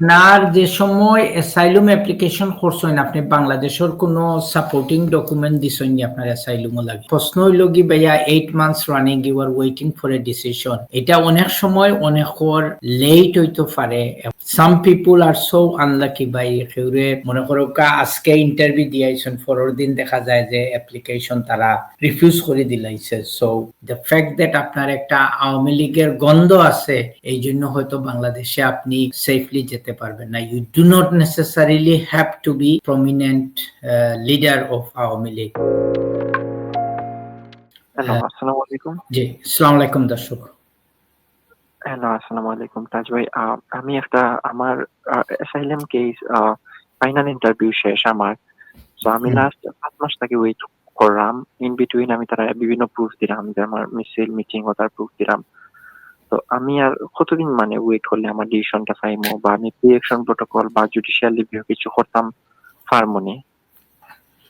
আপনার যে সময় অ্যাসাইলুম অ্যাপ্লিকেশন করছেন, আপনি বাংলাদেশের কোনো সাপোর্টিং ডকুমেন্ট দিছেন আপনার অ্যাসাইলুমও লাগে? প্রশ্ন হইল কি ভাইয়া eight months running you are waiting for a decision এটা অনেক সময় অনেকর লেট হইতে পারে। সাম পিপুল আর সো আনলাকি ভাই, কেউরে মনে করো কা, আজকে ইন্টারভিউ দিয়াইছেন, পরের দিন দেখা যায় যে অ্যাপ্লিকেশন তারা রিফিউজ করে দিলাইছে। সো দ্য ফ্যাক্ট দ্যাট আপনার একটা আওয়ামী লীগের গন্ধ আছে এই জন্য হয়তো বাংলাদেশে আপনি সেফলি যেতে পারবেন। না you do not necessarily have to be prominent leader of Awami League hello. আসসালামু আলাইকুম জি আসসালামু আলাইকুম দর্শক। হ্যালো আসসালামু আলাইকুম তাজ ভাই। আমি একটা আমার অ্যাসাইলাম কেস ফাইনাল ইন্টারভিউ শেষ আমার। তো আমি লাস্ট পাঁচ মাস থেকে ওয়েট করলাম। ইন বিটুইন আমি তারা বিভিন্ন প্রুফ দিলাম যে আমার মিছিল মিটিং ও তার প্রুফ দিলাম। তো আমি আর কতদিন মানে ওয়েট করলে আমার ডিসিশনটা পাইমো? বা আমি প্রি অ্যাকশন প্রোটোকল বা জুডিশিয়াল রিভিউ কিছু করতাম ফার্মনি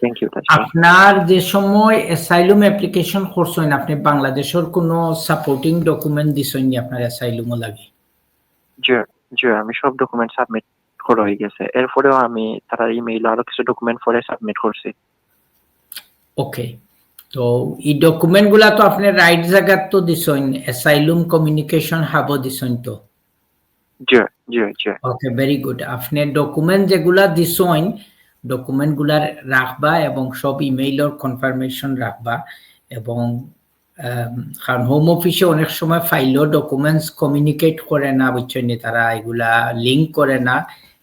থ্যাংক ইউ আপনার যে সময় অ্যাসাইলুম অ্যাপ্লিকেশন করছেন আপনি বাংলাদেশের কোনো সাপোর্টিং ডকুমেন্ট দিছেন নি আপনার অ্যাসাইলুমও লাগে? জি জি আমি সব ডকুমেন্ট সাবমিট করা হয়ে গেছে। এরপরেও আমি তারা ইমেইল আরও কিছু ডকুমেন্ট পরে সাবমিট করছি। ওকে তো এই ডকুমেন্টগুলা তো আপনি রাইট জায়গাত তো দিছেন অ্যাসাইলুম কমিউনিকেশন হাব দিছেন তো? জি জি জি। ওকে ভেরি গুড আপনি ডকুমেন্ট যেগুলা দিছেন ডকুমেন্টগুলা রাখবা এবং সব ইমেইলের কনফার্মেশন রাখবা এবং কারণ হোম অফিসে অনেক সময় ফাইলও ডকুমেন্টস কমিউনিকেট করে না বুঝছেন তারা এগুলা লিঙ্ক করে না।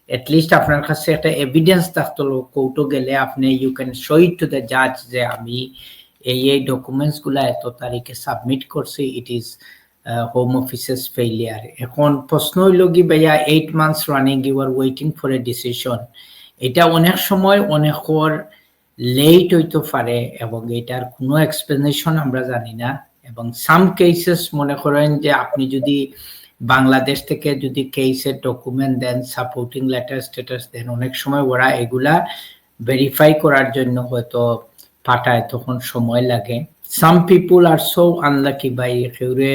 এটলিস্ট আপনার কাছে একটা এভিডেন্স থাকতো কোর্টও গেলে আপনি you can show it to the জাজ যে আমি এই এই ডকুমেন্টসগুলা এত তারিখে সাবমিট করছি it is home office's failure এখন প্রশ্ন হইল কি ভাইয়া eight months running you are waiting for a decision এটা অনেক সময় অনেকর লেট হইতে পারে এবং এটার কোনো এক্সপ্লেনেশন আমরা জানি না। এবং সাম কেসেস মনে করেন যে আপনি যদি বাংলাদেশ থেকে যদি কেসের ডকুমেন্ট দেন সাপোর্টিং লেটার স্ট্যাটাস দেন, অনেক সময় ওরা এগুলা ভেরিফাই করার জন্য হয়তো পাঠায়, তখন সময় লাগে। Some people are so unlucky by কেউরে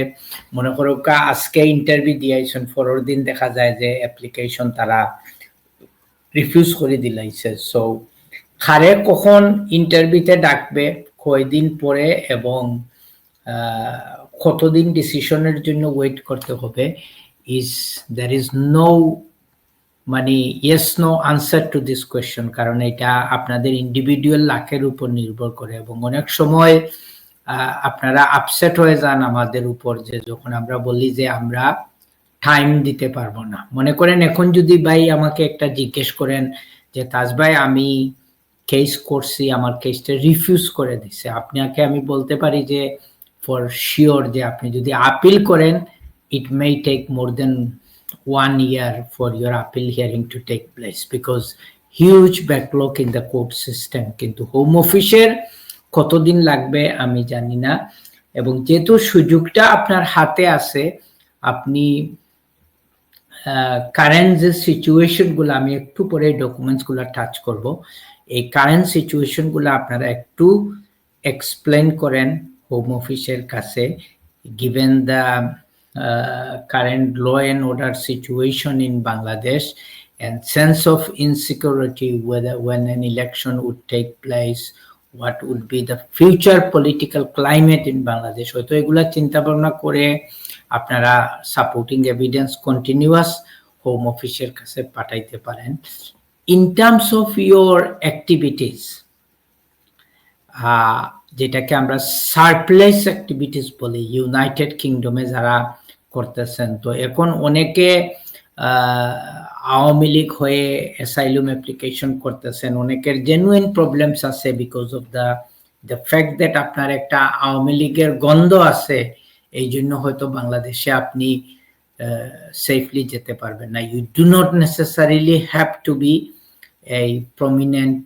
মনে করো আজকে ইন্টারভিউ দিয়াইছেন পরের দিন দেখা যায় যে অ্যাপ্লিকেশন তারা রিফিউজ করে দিলাইছে। সো খারে কখন ইন্টারভিউতে ডাকবে, কয়দিন পরে এবং কতদিন ডিসিশনের জন্য ওয়েট করতে হবে ইজ দ্যার ইজ নো মানে yes no answer to this question কারণ এটা আপনাদের ইন্ডিভিজুয়াল লাখের উপর নির্ভর করে এবং অনেক সময় আপনারা আপসেট হয়ে যান আমাদের উপর যে যখন আমরা বলি যে আমরা টাইম দিতে পারব না। মনে করেন এখন যদি ভাই আমাকে একটা জিজ্ঞেস করেন যে, তাজ ভাই, আমি কেস করছি, আমার কেসটা রিফিউজ করে দিছে। আপনাকে আমি বলতে পারি যে ফর শিওর যে আপনি যদি আপিল করেন it may take more than one year for your appeal hearing to take place because huge backlog in the court system কিন্তু হোম অফিসের কতদিন লাগবে আমি জানি না। এবং যেহেতু সুযোগটা আপনার হাতে আছে, আপনি কারেন্ট যে সিচুয়েশনগুলো, আমি একটু পরে ডকুমেন্টসগুলো টাচ করব। এই কারেন্ট সিচুয়েশনগুলো আপনারা একটু এক্সপ্লেন করেন হোম অফিসের কাছে given the current law and order situation in Bangladesh and sense of insecurity whether, when an election would take place, what would be the future political climate in Bangladesh, হয়তো এগুলা চিন্তা ভাবনা করে আপনারা supporting evidence continuous home অফিসের কাছে পাঠাইতে পারেন। In terms of your activities যেটাকে আমরা সারপ্লেস অ্যাক্টিভিটিস বলি ইউনাইটেড কিংডমে যারা করতেছেন। তো এখন অনেকে আওয়ামী লীগ হয়ে অ্যাসাইলুম অ্যাপ্লিকেশন করতেছেন। অনেকের জেনুইন প্রবলেমস আছে because of the the fact that আপনার একটা আওয়ামী লীগের গন্ধ আছে, এই জন্য হয়তো বাংলাদেশে আপনি সেফলি যেতে পারবেন না। You do not necessarily have to be এই prominent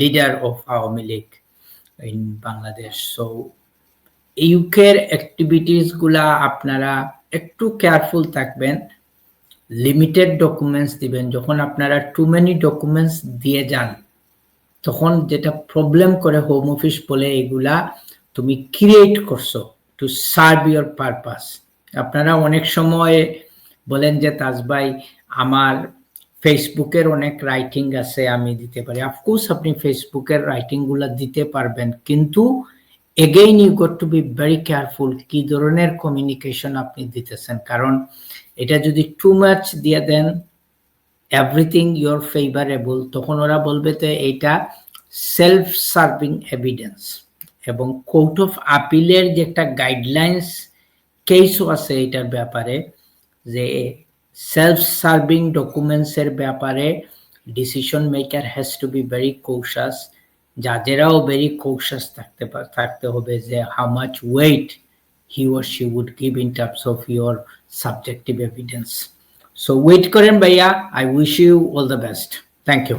leader of Awami League in Bangladesh so ইউকের অ্যাক্টিভিটিসগুলা আপনারা একটু কেয়ারফুল থাকবেন। লিমিটেড ডকুমেন্টস দিবেন। যখন আপনারা টু মেনি ডকুমেন্টস দিয়ে যান, তখন যেটা প্রবলেম করে হোম অফিস বলে এগুলা তুমি ক্রিয়েট করছ টু সার্ভ ইউর পারপাস আপনারা অনেক সময় বলেন যে, তাজ ভাই, আমার ফেসবুকের অনেক রাইটিং আছে, আমি দিতে পারি। অফকোর্স আপনি ফেসবুকের রাইটিংগুলা দিতে পারবেন। কিন্তু again you got to be very careful কি ধরনের কমিউনিকেশন আপনি দিতেছেন। কারণ এটা যদি টু মাচ দিয়ে দেন এভরিথিং ইউর ফেভারেবল তখন ওরা বলবে তো এটা সেলফ সার্ভিং এভিডেন্স এবং কোর্ট অফ আপিলের যে একটা গাইডলাইন্স কেসও আছে এটার ব্যাপারে, যে সেলফ সার্ভিং ডকুমেন্টসের ব্যাপারে decision maker has to be very cautious যাদেরাও very cautious থাকতে থাকতে হবে যে how much weight he or she would give in terms of your subjective evidence so wait করেন ভাইয়া I wish you all the best thank you